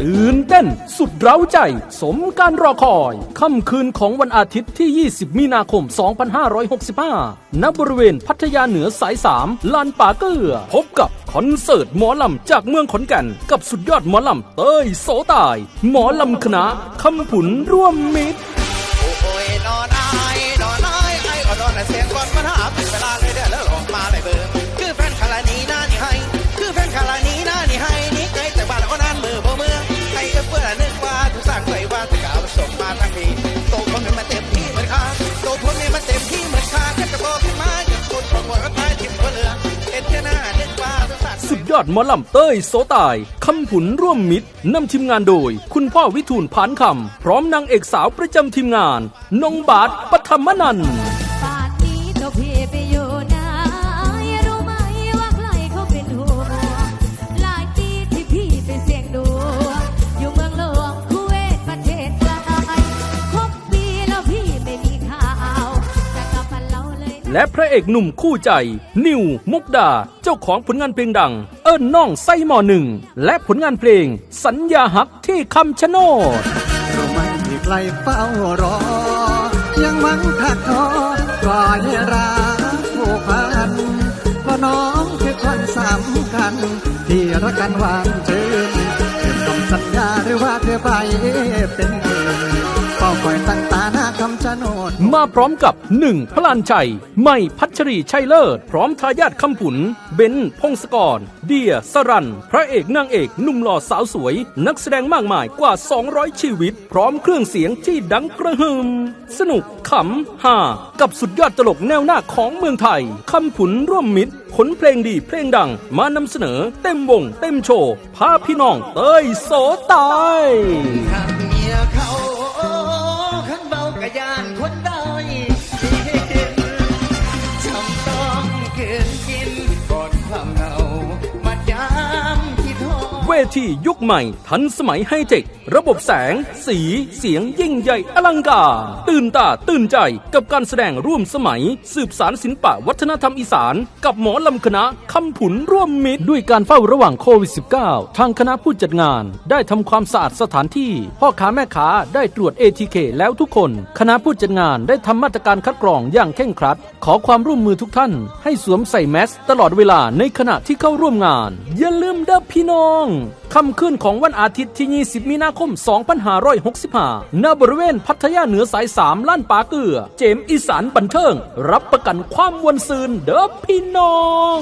น่นเต้นสุดเร้าใจ สมการรอคอย ค่ำคืนของวันอาทิตย์ที่ 20 มีนาคม 2565 ณ บริเวณพัทยาเหนือสาย 3 ลานป่าเกลือ พบกับคอนเสิร์ตหมอลำจากเมืองขอนแก่น กับสุดยอดหมอลำเต้ยโสตาย หมอลำคณะคำผุนร่วมมิตรโอ้ยนอนอนอนอไอ้ก็นอนเสียงก่อนปัญหา ยอดหมอลำเต้ยโสตาย คำผุนร่วมมิตรนำทีมงานโดย คุณพ่อวิทูลผานคำ พร้อมนางเอกสาวประจำทีมงาน นงบาทปฐมนันท์ และพระเอกหนุ่มคู่ใจ นิว มุกดา เจ้าของผลงานเพลงดัง เอิ้นน้องไส้หมอหนึ่ง และผลงานเพลง สัญญาหักที่คำชะโนดเรู้ไหมที่ใครเฝ้ารอ ยังหวังถักทอก่อให้รักผูกพันเพราะน้องคือคนสำคัญ ที่รักกันหวานชื่นเป็นคำสัญญาหรือว่าเธอไปเป็นเองำชะโนดมาพร้อมกับ 1. พลานชัย ไม่พัชรีชัยเลิศ พร้อมทายาทคำผุน เบนพงศกร เดียสรัน พระเอกนางเอกหนุ่มหล่อสาวสวย นักแสดงมากมายกว่า 200 ชีวิต พร้อมเครื่องเสียงที่ดังกระหึ่มสนุกขำฮากับสุดยอดตลกแนวหน้าของเมืองไทยคำผุนร่วมมิตรขนเพลงดีเพลงดังมานำเสนอเต็มวง เต็มโชว์พาพี่น้องเต้ยโสตาย ทียุคใหม่ ทันสมัยไฮเทค ระบบแสง สีเสียงยิ่งใหญ่อลังการตื่นตาตื่นใจกับการแสดงร่วมสมัย สืบสารศิลปะวัฒนธรรมอีสาน กับหมอลำคณะคำผุนร่วมมิตร ด้วยการเฝ้าระหว่างโควิด -19 ทางคณะผู้จัดงาน ได้ทำความสะอาดสถานที่ พ่อค้าแม่ค้าได้ตรวจ ATK แล้วทุกคน คณะผู้จัดงานได้ทำมาตรการคัดกรองอย่างเคร่งครัด ขอความร่วมมือทุกท่าน ให้สวมใส่แมสตลอดเวลาในขณะที่เข้าร่วมงาน อย่าลืมเด้อพี่น้องค่ำคืนของวันอาทิตย์ที่ 20 มีนาคม 2565 ณ บริเวณพัทยาเหนือสาย 3 ล้านปาเกลือ เจมส์อีสานบันเทิง รับประกันความวันซืนเด้อพี่น้อง